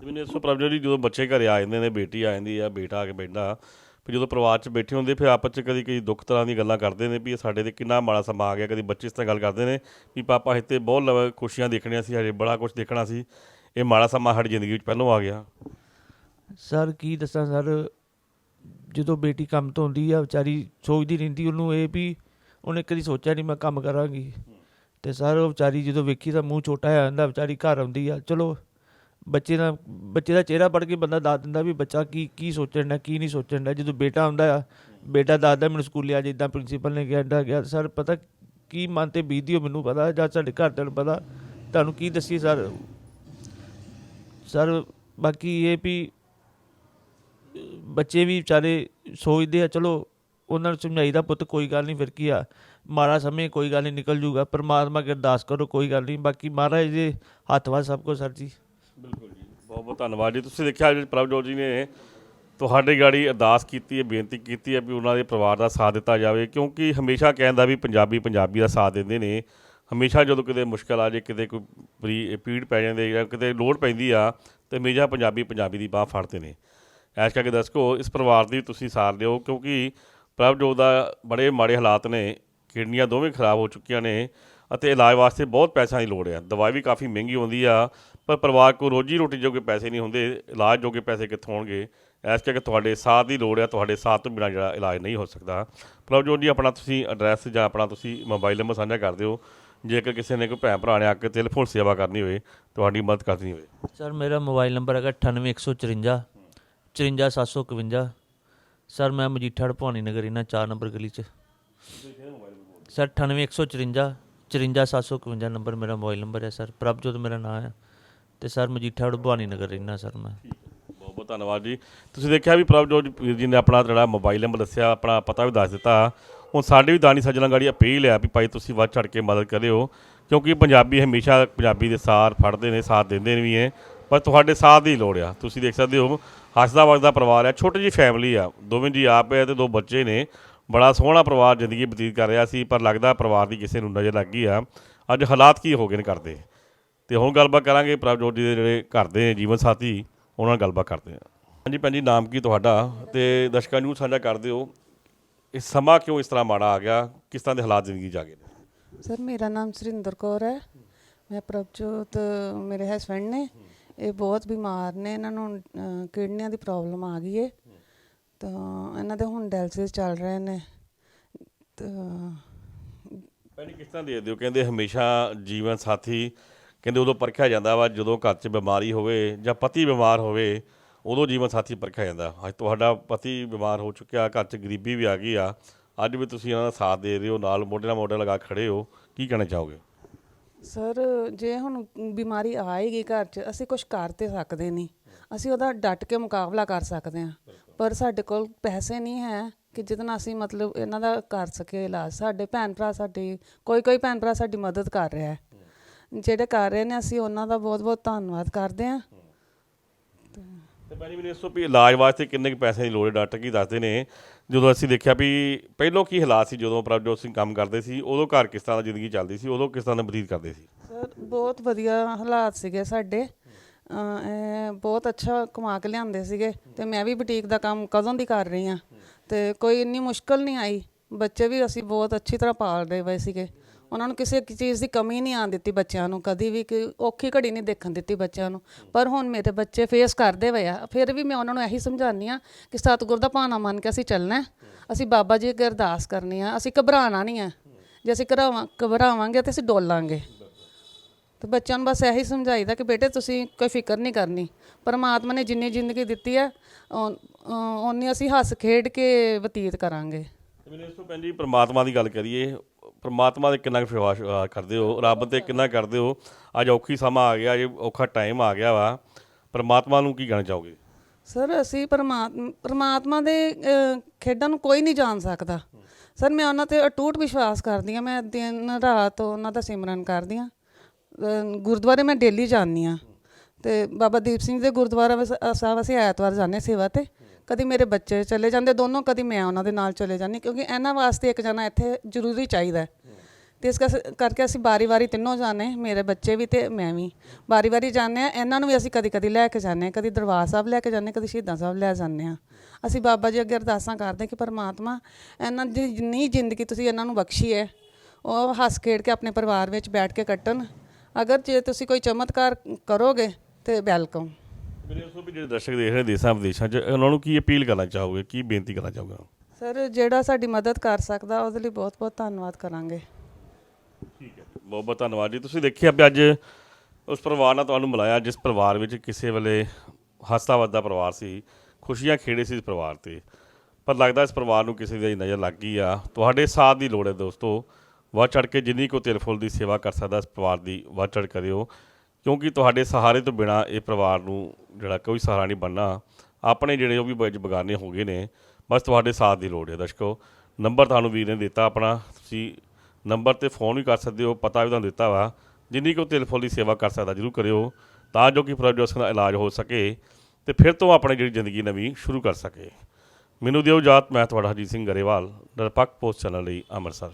ਜਿਵੇਂ ਇਸ ਤੋਂ ਪ੍ਰਭਜੋਤ ਜੀ, ਜਦੋਂ ਬੱਚੇ ਘਰੇ ਆ ਜਾਂਦੇ ਨੇ, ਬੇਟੀ ਆ ਜਾਂਦੀ ਆ, ਬੇਟਾ ਆ ਕੇ ਬੈਠਦਾ, ਫਿਰ ਜਦੋਂ ਪਰਿਵਾਰ 'ਚ ਬੈਠੇ ਹੁੰਦੇ, ਫਿਰ ਆਪਸ 'ਚ ਕਦੀ ਕਈ ਦੁੱਖ ਤਰ੍ਹਾਂ ਦੀਆਂ ਗੱਲਾਂ ਕਰਦੇ ਨੇ, ਵੀ ਸਾਡੇ ਤੇ ਕਿੰਨਾ ਮਾੜਾ ਸਮਾਂ ਆ ਗਿਆ। ਕਦੀ ਬੱਚੇ ਇਸ ਤਰ੍ਹਾਂ ਗੱਲ ਕਰਦੇ ਨੇ, ਵੀ ਪਾਪਾ ਇੱਥੇ ਬਹੁਤ ਲਵ- ਖੁਸ਼ੀਆਂ ਦੇਖਣੀਆਂ ਸੀ, ਹਜੇ ਬੜਾ ਕੁਝ ਦੇਖਣਾ ਸੀ। ਇਹ ਮਾੜਾ ਸਮਾਂ ਸਾਡੀ ਜ਼ਿੰਦਗੀ ਵਿੱਚ ਪਹਿਲੋਂ ਆ ਗਿਆ। ਸਰ, ਕੀ ਦੱਸਾਂ ਸਰ? ਜਦੋਂ ਬੇਟੀ ਕੰਮ ਤੋਂ ਆਉਂਦੀ ਆ, ਵਿਚਾਰੀ ਸੋਚਦੀ ਰਹਿੰਦੀ, ਉਹਨੂੰ ਇਹ ਵੀ ਉਹਨੇ ਕਦੀ ਸੋਚਿਆ ਨਹੀਂ ਮੈਂ ਕੰਮ ਕਰਾਂਗੀ। ਤੇ ਸਰ, ਉਹ ਵਿਚਾਰੀ ਜਦੋਂ ਵੇਖੀ ਤਾਂ ਮੂੰਹ ਛੋਟਾ ਆ ਜਾਂਦਾ ਵਿਚਾਰੀ ਘਰ ਆਉਂਦੀ ਆ, ਚਲੋ ਬੱਚੇ ਦਾ ਬੱਚੇ ਦਾ ਚਿਹਰਾ ਪੜ ਕੇ ਬੰਦਾ ਦੱਸ ਦਿੰਦਾ ਵੀ ਬੱਚਾ ਕੀ ਕੀ ਸੋਚਣ ਦਾ ਕੀ ਨਹੀਂ ਸੋਚਣ ਦਾ ਜਦੋਂ ਬੇਟਾ ਆਉਂਦਾ ਆ, ਬੇਟਾ ਦੱਸਦਾ ਮੈਨੂੰ ਸਕੂਲੇ ਅੱਜ ਇਦਾਂ ਪ੍ਰਿੰਸੀਪਲ ਨੇ ਕਿਹਾ, ਏਦਾਂ ਗਿਆ ਸਰ, ਪਤਾ ਕੀ ਮਨ ਤੇ ਬੀਤਦੀ ਉਹ ਮੈਨੂੰ ਪਤਾ, ਜਾਂ ਸਾਡੇ ਘਰ ਨੂੰ ਪਤਾ। ਤੁਹਾਨੂੰ ਕੀ ਦੱਸੀ ਸਰ? ਸਰ, ਬਾਕੀ ਇਹ ਵੀ, ਬੱਚੇ ਵੀ ਵਿਚਾਰੇ ਸੋਚਦੇ ਆ, ਚਲੋ, ਉਹਨਾਂ ਨੂੰ ਸਮਝਾਈਦਾ ਪੁੱਤ, ਕੋਈ ਗੱਲ ਨਹੀਂ, ਫਿਰ ਕੀ ਆ? ਮਾਰਾ ਸਮੇਂ ਕੋਈ ਗੱਲ ਨਹੀਂ, ਨਿਕਲ ਜੂਗਾ। ਪਰਮਾਤਮਾ ਅੱਗੇ ਅਰਦਾਸ ਕਰੋ, ਕੋਈ ਗੱਲ ਨਹੀਂ। ਬਾਕੀ ਮਹਾਰਾਜ ਦੇ ਹੱਥ ਵਾ ਸਭ ਕੁਝ ਸਰ ਜੀ। ਬਿਲਕੁਲ ਜੀ। ਬਹੁਤ ਬਹੁਤ ਧੰਨਵਾਦ ਜੀ। ਤੁਸੀਂ ਦੇਖਿਆ ਜੀ ਪ੍ਰਭਜੋਤ ਜੀ ਨੇ ਤੁਹਾਡੀ ਗਾੜੀ ਅਰਦਾਸ ਕੀਤੀ ਹੈ, ਬੇਨਤੀ ਕੀਤੀ ਹੈ ਵੀ ਉਹਨਾਂ ਦੇ ਪਰਿਵਾਰ ਦਾ ਸਾਥ ਦਿੱਤਾ ਜਾਵੇ, ਕਿਉਂਕਿ ਹਮੇਸ਼ਾ ਕਹਿੰਦਾ ਵੀ ਪੰਜਾਬੀ ਪੰਜਾਬੀ ਦਾ ਸਾਥ ਦਿੰਦੇ ਨੇ। ਹਮੇਸ਼ਾ ਜਦੋਂ ਕਿਤੇ ਮੁਸ਼ਕਲ ਆ ਜੇ, ਕਿਤੇ ਕੋਈ ਪਰੀ- ਪੀੜ ਪੈ ਜਾਂਦੇ ਜਾਂ ਕਿਤੇ ਲੋੜ ਪੈਂਦੀ ਆ, ਤੇ ਹਮੇਸ਼ਾ ਪੰਜਾਬੀ ਪੰਜਾਬੀ ਦੀ ਬਾਹ ਫੜਦੇ ਨੇ। ਐਸ ਕਰਕੇ ਦਰਸ਼ਕੋ, ਇਸ ਪਰਿਵਾਰ ਦੀ ਤੁਸੀਂ ਸਾਰ ਲਿਓ ਕਿਉਂਕਿ ਪ੍ਰਭਜੋਤ ਦਾ ਬੜੇ ਮਾੜੇ ਹਾਲਾਤ ਨੇ, ਕਿਡਨੀਆਂ ਦੋਵੇਂ ਖਰਾਬ ਹੋ ਚੁੱਕੀਆਂ ਨੇ, ਅਤੇ ਇਲਾਜ ਵਾਸਤੇ ਬਹੁਤ ਪੈਸਿਆਂ ਦੀ ਲੋੜ ਆ। ਦਵਾਈ ਵੀ ਕਾਫੀ ਮਹਿੰਗੀ ਹੁੰਦੀ ਆ, ਪਰ ਪਰਿਵਾਰ ਕੋ ਰੋਜੀ ਰੋਟੀ ਜੋਗੇ ਪੈਸੇ ਨਹੀਂ ਹੁੰਦੇ, ਇਲਾਜ ਜੋਗੇ ਪੈਸੇ ਕਿੱਥੋਂ ਹੋਣਗੇ? ਇਸ ਕਰਕੇ ਤੁਹਾਡੇ ਸਾਥ ਦੀ ਲੋੜ ਆ, ਤੁਹਾਡੇ ਸਾਥ ਤੋਂ ਬਿਨਾਂ ਜਿਹੜਾ ਇਲਾਜ ਨਹੀਂ ਹੋ ਸਕਦਾ। ਪ੍ਰਭਜੋਤ ਜੀ, ਆਪਣਾ ਤੁਸੀਂ ਐਡਰੈਸ ਜਾਂ ਆਪਣਾ ਤੁਸੀਂ ਮੋਬਾਈਲ ਨੰਬਰ ਸਾਂਝਾ ਕਰ ਦਿਓ। ਜੇਕਰ ਕਿਸੇ ਨੇ ਕੋਈ ਭੈਣ ਭਰਾ ਨੇ ਆ ਕੇ ਟੈਲੀਫੋਨ ਸੇਵਾ ਕਰਨੀ ਹੋਵੇ ਤੁਹਾਡੀ ਮਦਦ ਕਰਨੀ ਹੋਵੇ। ਸਰ ਮੇਰਾ ਮੋਬਾਈਲ ਨੰਬਰ ਹੈਗਾ 98154 54751 ਸਰ ਮੈਂ ਮਜੀਠਾ ਭਵਾਨੀ ਨਗਰ ਇਹਨਾਂ 4 ਨੰਬਰ ਗਲੀ 'ਚ। ਸਰ 98154 54751 ਨੰਬਰ ਮੇਰਾ ਮੋਬਾਈਲ ਨੰਬਰ ਹੈ ਸਰ। ਪ੍ਰਭਜੋਤ ਮੇਰਾ ਨਾਮ ਹੈ। ਤੇ ਸਰ ਮਜੀਠਾ ਭਵਾਨੀ ਨਗਰ ਰਹਿਣਾ ਸਰ ਮੈਂ। ਬਹੁਤ ਬਹੁਤ ਧੰਨਵਾਦ ਜੀ। ਤੁਸੀਂ ਦੇਖਿਆ ਵੀ ਪ੍ਰਭਜੋਤ ਵੀਰ ਜੀ ਨੇ ਆਪਣਾ ਜਿਹੜਾ ਮੋਬਾਈਲ ਨੰਬਰ ਦੱਸਿਆ ਆਪਣਾ ਪਤਾ ਵੀ ਦੱਸ ਦਿੱਤਾ। ਹੁਣ ਸਾਡੇ ਵੀ ਦਾਨੀ ਸੱਜਣਾ ਗਾੜੀ ਅਪੀਲ ਆ ਵੀ ਭਾਈ ਤੁਸੀਂ ਵੱਧ ਚੜ ਕੇ ਮਦਦ ਕਰਿਓ, ਕਿਉਂਕਿ ਪੰਜਾਬੀ ਹਮੇਸ਼ਾ ਪੰਜਾਬੀ ਦੇ ਸਾਰ ਫੜਦੇ ਨੇ, ਸਾਥ ਦਿੰਦੇ ਨੇ ਵੀ ਹੈ ਪਰ ਤੁਹਾਡੇ ਸਾਥ ਦੀ ਲੋੜ ਆ। ਤੁਸੀਂ ਦੇਖ ਸਕਦੇ ਹੋ ਹੱਸਦਾ ਵਸਦਾ ਪਰਿਵਾਰ ਆ, ਛੋਟੀ ਜੀ ਫੈਮਿਲੀ ਆ, ਦੋਵੇਂ ਜੀ ਆਪ ਹੈ ਤੇ ਦੋ ਬੱਚੇ ਨੇ, ਬੜਾ ਸੋਹਣਾ ਪਰਿਵਾਰ ਜ਼ਿੰਦਗੀ ਬਤੀਤ ਕਰ ਰਿਹਾ ਸੀ, ਪਰ ਲੱਗਦਾ ਪਰਿਵਾਰ ਦੀ ਕਿਸੇ ਨੂੰ ਨਜ਼ਰ ਲੱਗ ਗਈ ਆ। ਅੱਜ ਹਾਲਾਤ ਕੀ ਹੋ ਗਏ ਨੇ ਕਰਦੇ? ਤੇ ਹੁਣ ਗੱਲਬਾਤ ਕਰਾਂਗੇ ਪ੍ਰਭਜੋਤ ਜੀ ਦੇ ਜਿਹੜੇ ਘਰ ਦੇ ਜੀਵਨ ਸਾਥੀ, ਉਹਨਾਂ ਨਾਲ ਗੱਲਬਾਤ ਕਰਦੇ ਹਾਂ ਹਾਂਜੀ ਭੈਣ ਜੀ, ਨਾਮ ਕੀ ਤੁਹਾਡਾ? ਤੇ ਦਰਸ਼ਕਾਂ ਨੂੰ ਸਾਂਝਾ ਕਰ ਦਿਓ। ਇਹ ਸਮਾਂ ਕਿਉਂ ਇਸ ਤਰ੍ਹਾਂ ਮਾੜਾ ਆ ਗਿਆ? ਕਿਸ ਤਰ੍ਹਾਂ ਦੇ ਹਾਲਾਤ ਜ਼ਿੰਦਗੀ ਆ ਗਏ ਨੇ? ਸਰ ਮੇਰਾ ਨਾਮ ਸੁਰਿੰਦਰ ਕੌਰ ਹੈ। ਮੈਂ ਪ੍ਰਭਜੋਤ ਮੇਰੇ ਹਸਬੰਡ ਨੇ। ਇਹ ਬਹੁਤ ਬਿਮਾਰ ਨੇ। ਇਹਨਾਂ ਨੂੰ ਅਹ, ਕਿਡਨੀਆਂ ਦੀ ਪ੍ਰੋਬਲਮ ਆ ਗਈ ਹੈ ਤਾਂ ਇਹਨਾਂ ਦੇ ਹੁਣ ਡਾਇਲਸਿਸ ਚੱਲ ਰਹੇ ਨੇ। ਤਾਂ ਜੀ ਕਿਸ ਤਰ੍ਹਾਂ ਦੇ ਦਿਓ ਕਹਿੰਦੇ ਹਮੇਸ਼ਾ ਜੀਵਨ ਸਾਥੀ ਕਹਿੰਦੇ ਉਦੋਂ ਪਰਖਿਆ ਜਾਂਦਾ ਵਾ ਜਦੋਂ ਘਰ 'ਚ ਬਿਮਾਰੀ ਹੋਵੇ ਜਾਂ ਪਤੀ ਬਿਮਾਰ ਹੋਵੇ ਉਦੋਂ ਜੀਵਨ ਸਾਥੀ ਪਰਖਿਆ ਜਾਂਦਾ। ਅੱਜ ਤੁਹਾਡਾ ਪਤੀ ਬਿਮਾਰ ਹੋ ਚੁੱਕਿਆ, ਘਰ 'ਚ ਗਰੀਬੀ ਵੀ ਆ ਗਈ ਆ। ਅੱਜ ਵੀ ਤੁਸੀਂ ਇਹਨਾਂ ਦਾ ਸਾਥ ਦੇ ਰਹੇ ਹੋ, ਨਾਲ ਮੋਢੇ ਨਾਲ ਮੋਢਾ ਲਗਾ ਖੜੇ ਹੋ। ਕੀ ਕਹਿਣਾ ਚਾਹੋਗੇ? ਸਰ, ਜੇ ਹੁਣ ਬਿਮਾਰੀ ਆਏਗੀ ਘਰ 'ਚ, ਅਸੀਂ ਕੁਝ ਕਰ ਤੇ ਸਕਦੇ ਨਹੀਂ। ਅਸੀਂ ਉਹਦਾ ਡਟ ਕੇ ਮੁਕਾਬਲਾ ਕਰ ਸਕਦੇ ਹਾਂ। ਪਰ ਸਾਡੇ ਕੋਲ ਪੈਸੇ ਨਹੀਂ ਹੈ ਕਿ ਜਿਹਦੇ ਨਾਲ ਅਸੀਂ ਮਤਲਬ ਇਹਨਾਂ ਦਾ ਕਰ ਸਕੀਏ ਇਲਾਜ। ਸਾਡੇ ਭੈਣ ਭਰਾ ਸਾਡੀ ਕੋਈ ਕੋਈ ਭੈਣ ਭਰਾ ਸਾਡੀ ਮਦਦ ਕਰ ਰਿਹਾ ਹੈ। ਜਿਹੜੇ ਕਰ ਰਹੇ ਨੇ, ਅਸੀਂ ਉਹਨਾਂ ਦਾ ਬਹੁਤ ਬਹੁਤ ਧੰਨਵਾਦ ਕਰਦੇ ਹਾਂ। ਤੇ ਭੈਣ ਜੀ ਮੈਨੂੰ ਦੱਸੋ ਵੀ ਇਲਾਜ ਵਾਸਤੇ ਕਿੰਨੇ ਕੁ ਪੈਸੇ ਦੀ ਲੋੜ ਹੈ? ਡਾਕਟਰ ਕੀ ਦੱਸਦੇ ਨੇ? ਜਦੋਂ ਅਸੀਂ ਦੇਖਿਆ ਵੀ ਪਹਿਲੋਂ ਕੀ ਹਾਲਾਤ ਸੀ ਜਦੋਂ ਪ੍ਰਭਜੋਤ ਸਿੰਘ ਕੰਮ ਕਰਦੇ ਸੀ, ਉਦੋਂ ਘਰ ਕਿਸ ਤਰ੍ਹਾਂ ਦਾ ਜ਼ਿੰਦਗੀ ਚੱਲਦੀ ਸੀ, ਉਦੋਂ ਕਿਸ ਤਰ੍ਹਾਂ ਦਾ ਬਤੀਤ ਕਰਦੇ ਸੀ? ਸਰ, ਬਹੁਤ ਵਧੀਆ ਹਾਲਾਤ ਸੀਗੇ ਸਾਡੇ। ਅਹ ਬਹੁਤ ਅੱਛਾ ਕਮਾ ਕੇ ਲਿਆਂਦੇ ਸੀਗੇ ਤੇ ਮੈਂ ਵੀ ਬੁਟੀਕ ਦਾ ਕੰਮ ਕਦੋਂ ਦੀ ਕਰ ਰਹੀ ਹਾਂ। ਤੇ ਕੋਈ ਇੰਨੀ ਮੁਸ਼ਕਲ ਨਹੀਂ ਆਈ। ਬੱਚੇ ਵੀ ਅਸੀਂ ਬਹੁਤ ਅੱਛੀ ਤਰ੍ਹਾਂ ਪਾਲਦੇ ਰਹੇ ਹੋਏ ਸੀਗੇ। ਉਹਨਾਂ ਨੂੰ ਕਿਸੇ ਚੀਜ਼ ਦੀ ਕਮੀ ਨਹੀਂ ਆਉਣ ਦਿੱਤੀ ਬੱਚਿਆਂ ਨੂੰ, ਕਦੀ ਵੀ ਕਿ ਔਖੀ ਘੜੀ ਨਹੀਂ ਦੇਖਣ ਦਿੱਤੀ ਬੱਚਿਆਂ ਨੂੰ। ਪਰ ਹੁਣ ਮੇਰੇ ਬੱਚੇ ਫੇਸ ਕਰਦੇ ਹੋਏ ਆ, ਫਿਰ ਵੀ ਮੈਂ ਉਹਨਾਂ ਨੂੰ ਇਹੀ ਸਮਝਾਉਂਦੀ ਆ ਕਿ ਸਤਿਗੁਰ ਦਾ ਭਾਣਾ ਮੰਨ ਕੇ ਅਸੀਂ ਚੱਲਣਾ ਹੈ। ਅਸੀਂ ਬਾਬਾ ਜੀ ਅੱਗੇ ਅਰਦਾਸ ਕਰਨੀ ਆ, ਅਸੀਂ ਘਬਰਾਣਾ ਨਹੀਂ ਆ ਜੇ ਅਸੀਂ ਘਰਾਵਾਂ, ਘਬਰਾਵਾਂਗੇ ਤੇ ਅਸੀਂ ਡੋਲਾਂਗੇ। ਤੇ ਬੱਚਿਆਂ ਨੂੰ ਬਸ ਇਹੀ ਸਮਝਾਈਦਾ ਕਿ ਬੇਟੇ ਤੁਸੀਂ ਕੋਈ ਫਿਕਰ ਨਹੀਂ ਕਰਨੀ। ਪਰਮਾਤਮਾ ਨੇ ਜਿੰਨੀ ਜ਼ਿੰਦਗੀ ਦਿੱਤੀ ਹੈ ਓਨੀ ਅਸੀਂ ਹੱਸ ਖੇਡ ਕੇ ਬਤੀਤ ਕਰਾਂਗੇ। ਮੈਨੂੰ ਇਸ ਤੋਂ ਭੈਣ ਜੀ ਪ੍ਰਮਾਤਮਾ ਦੀ ਗੱਲ ਕਰੀਏ ਪ੍ਰਮਾਤਮਾ ਦੇ ਕਿੰਨਾ ਵਿਸ਼ਵਾਸ ਕਰਦੇ ਹੋ ਰੱਬ ਤੇ ਕਿੰਨਾ ਕਰਦੇ ਹੋ। ਅੱਜ ਔਖੀ ਸਮਾਂ ਆ ਗਿਆ ਅੱਜ ਔਖਾ ਟਾਈਮ ਆ ਗਿਆ ਵਾ। ਪ੍ਰਮਾਤਮਾ ਨੂੰ ਕੀ ਕਹਿਣਾ ਚਾਹੋਗੇ? ਸਰ ਅਸੀਂ ਪਰਮਾਤਮਾ ਪਰਮਾਤਮਾ ਦੇ ਖੇਡਾਂ ਨੂੰ ਕੋਈ ਨਹੀਂ ਜਾਣ ਸਕਦਾ। ਸਰ ਮੈਂ ਉਹਨਾਂ ਤੇ ਅਟੂਟ ਵਿਸ਼ਵਾਸ ਕਰਦੀ ਹਾਂ। ਮੈਂ ਦਿਨ ਰਾਤ ਉਹਨਾਂ ਦਾ ਸਿਮਰਨ ਕਰਦੀ ਅਹ, ਗੁਰਦੁਆਰੇ ਮੈਂ ਡੇਲੀ ਜਾਂਦੀ ਹਾਂ। ਤੇ ਬਾਬਾ ਦੀਪ ਸਿੰਘ ਦੇ ਗੁਰਦੁਆਰਾ ਸਾਹਿਬ ਅਸੀਂ ਐਤਵਾਰ ਜਾਂਦੇ ਸੇਵਾ ਤੇ। ਕਦੀ ਮੇਰੇ ਬੱਚੇ ਚਲੇ ਜਾਂਦੇ ਦੋਨੋਂ ਕਦੀ ਮੈਂ ਉਹਨਾਂ ਦੇ ਨਾਲ ਚਲੇ ਜਾਂਦੀ ਕਿਉਂਕਿ ਇਹਨਾਂ ਵਾਸਤੇ ਇੱਕ ਜਣਾ ਇੱਥੇ ਜ਼ਰੂਰੀ ਚਾਹੀਦਾ ਹੈ। ਤੇ ਇਸ ਕਸ- ਕਰਕੇ ਅਸੀਂ ਵਾਰੀ-ਵਾਰੀ ਤਿੰਨੋਂ ਜਾਣੇ ਮੇਰੇ ਬੱਚੇ ਵੀ ਤੇ ਮੈਂ ਵੀ ਵਾਰੀ-ਵਾਰੀ ਜਾਂਦੇ ਆ ਇਹਨਾਂ ਨੂੰ ਵੀ ਅਸੀਂ ਕਦੀ-ਕਦੀ ਲੈ ਕੇ ਜਾਂਦੇ ਹਾਂ ਕਦੀ ਦਰਬਾਰ ਸਾਹਿਬ ਲੈ ਕੇ ਜਾਂਦੇ ਹਾਂ, ਕਦੀ ਸ਼ਹੀਦਾਂ ਸਾਹਿਬ ਲੈ ਜਾਂਦੇ ਆ ਅਸੀਂ ਬਾਬਾ ਜੀ ਅੱਗੇ ਅਰਦਾਸਾਂ ਕਰਦੇ ਹਾਂ ਕਿ ਪਰਮਾਤਮਾ ਇਹਨਾਂ ਦੀ ਜਿੰਨੀ ਜ਼ਿੰਦਗੀ ਤੁਸੀਂ ਇਹਨਾਂ ਨੂੰ ਬਖਸ਼ੀ ਹੈ ਉਹ ਹੱਸ ਖੇਡ ਕੇ ਆਪਣੇ ਪਰਿਵਾਰ ਵਿੱਚ ਬੈਠ ਕੇ ਕੱਟਣ। ਅਗਰ ਜੇ ਤੁਸੀਂ ਕੋਈ ਚਮਤਕਾਰ ਕਰੋਗੇ ਤੇ ਵੈਲਕਮ। ਮੇਰੇ ਉਸ ਤੋਂ ਵੀ ਜਿਹੜੇ ਦਰਸ਼ਕ ਦੇਖ ਰਹੇ ਦੇਸ਼ਾਂ ਵਿਦੇਸ਼ਾਂ 'ਚ ਉਹਨਾਂ ਨੂੰ ਕੀ ਅਪੀਲ ਕਰਨਾ ਚਾਹੋਗੇ? ਕੀ ਬੇਨਤੀ ਕਰਨਾ ਚਾਹੋਗੇ ਸਰ ਜਿਹੜਾ ਸਾਡੀ ਮਦਦ ਕਰ ਸਕਦਾ ਉਹਦੇ ਲਈ ਬਹੁਤ-ਬਹੁਤ ਧੰਨਵਾਦ ਕਰਾਂਗੇ। ਠੀਕ ਹੈ। ਬਹੁਤ ਬਹੁਤ ਧੰਨਵਾਦ ਜੀ। ਤੁਸੀਂ ਦੇਖਿਆ ਵੀ ਅੱਜ ਉਸ ਪਰਿਵਾਰ ਨਾਲ ਤੁਹਾਨੂੰ ਮਿਲਾਇਆ ਜਿਸ ਪਰਿਵਾਰ ਵਿੱਚ ਕਿਸੇ ਵੇਲੇ ਹੱਸਦਾ ਵੱਸਦਾ ਪਰਿਵਾਰ ਸੀ ਖੁਸ਼ੀਆਂ ਖੇੜੇ ਸੀ ਇਸ ਪਰਿਵਾਰ ਤੇ। ਪਰ ਲੱਗਦਾ ਇਸ ਪਰਿਵਾਰ ਨੂੰ ਕਿਸੇ ਦੀ ਨਜ਼ਰ ਲੱਗ ਗਈ ਆ ਤੁਹਾਡੇ ਸਾਥ ਦੀ ਲੋੜ ਹੈ ਦੋਸਤੋ। ਵੱਧ ਚੜ ਕੇ ਜਿੰਨੀ ਕੋ ਤਿਲ ਫੁੱਲ ਦੀ ਸੇਵਾ ਕਰ ਸਕਦਾ ਇਸ ਪਰਿਵਾਰ ਦੀ ਵੱਧ ਚੜ ਕਰਿਓ। ਕਿਉਂਕਿ ਤੁਹਾਡੇ ਸਹਾਰੇ ਤੋਂ ਬਿਨਾ ਇਹ ਪਰਿਵਾਰ ਨੂੰ ਜਿਹੜਾ ਕੋਈ ਸਹਾਰਾ ਨਹੀਂ ਬਣਨਾ। ਆਪਣੇ ਜਿਹੜੇ ਉਹ ਵੀ ਬ- ਬਗਾਨੇ ਹੋ ਗਏ ਨੇ, ਬਸ ਤੁਹਾਡੇ ਸਾਥ ਦੀ ਲੋੜ ਹੈ ਦਰਸ਼ਕੋ। ਨੰਬਰ ਤੁਹਾਨੂੰ ਵੀਰ ਨੇ ਦਿੱਤਾ ਆਪਣਾ, ਤੁਸੀਂ ਨੰਬਰ ਤੇ ਫੋਨ ਵੀ ਕਰ ਸਕਦੇ ਹੋ, ਪਤਾ ਵੀ ਤੁਹਾਨੂੰ ਦਿੱਤਾ ਵਾ। ਜਿੰਨੀ ਕੋ ਤਿਲ ਦੀ ਸੇਵਾ ਕਰ ਸਕਦਾ, ਜਰੂਰ ਕਰਿਓ। ਤਾਂ ਜੋ ਕਿ ਪ੍ਰੋਜੈਕਟ ਦਾ ਇਲਾਜ ਹੋ ਸਕੇ ਤੇ ਫਿਰ ਤੋਂ ਆਪਣੀ ਜਿਹੜੀ ਜ਼ਿੰਦਗੀ ਨਵੀਂ ਸ਼ੁਰੂ ਕਰ ਸਕੇ। ਮੈਨੂੰ ਦਿਓ ਜਾਤ ਮੈਂ ਤੁਹਾਡਾ ਹਰਜੀਤ ਸਿੰਘ ਗਰੇਵਾਲ ਨਿਰਪੱਖ ਪੋਸਟ ਚੈਨਲ ਲਈ ਅੰਮ੍ਰਿਤਸਰ।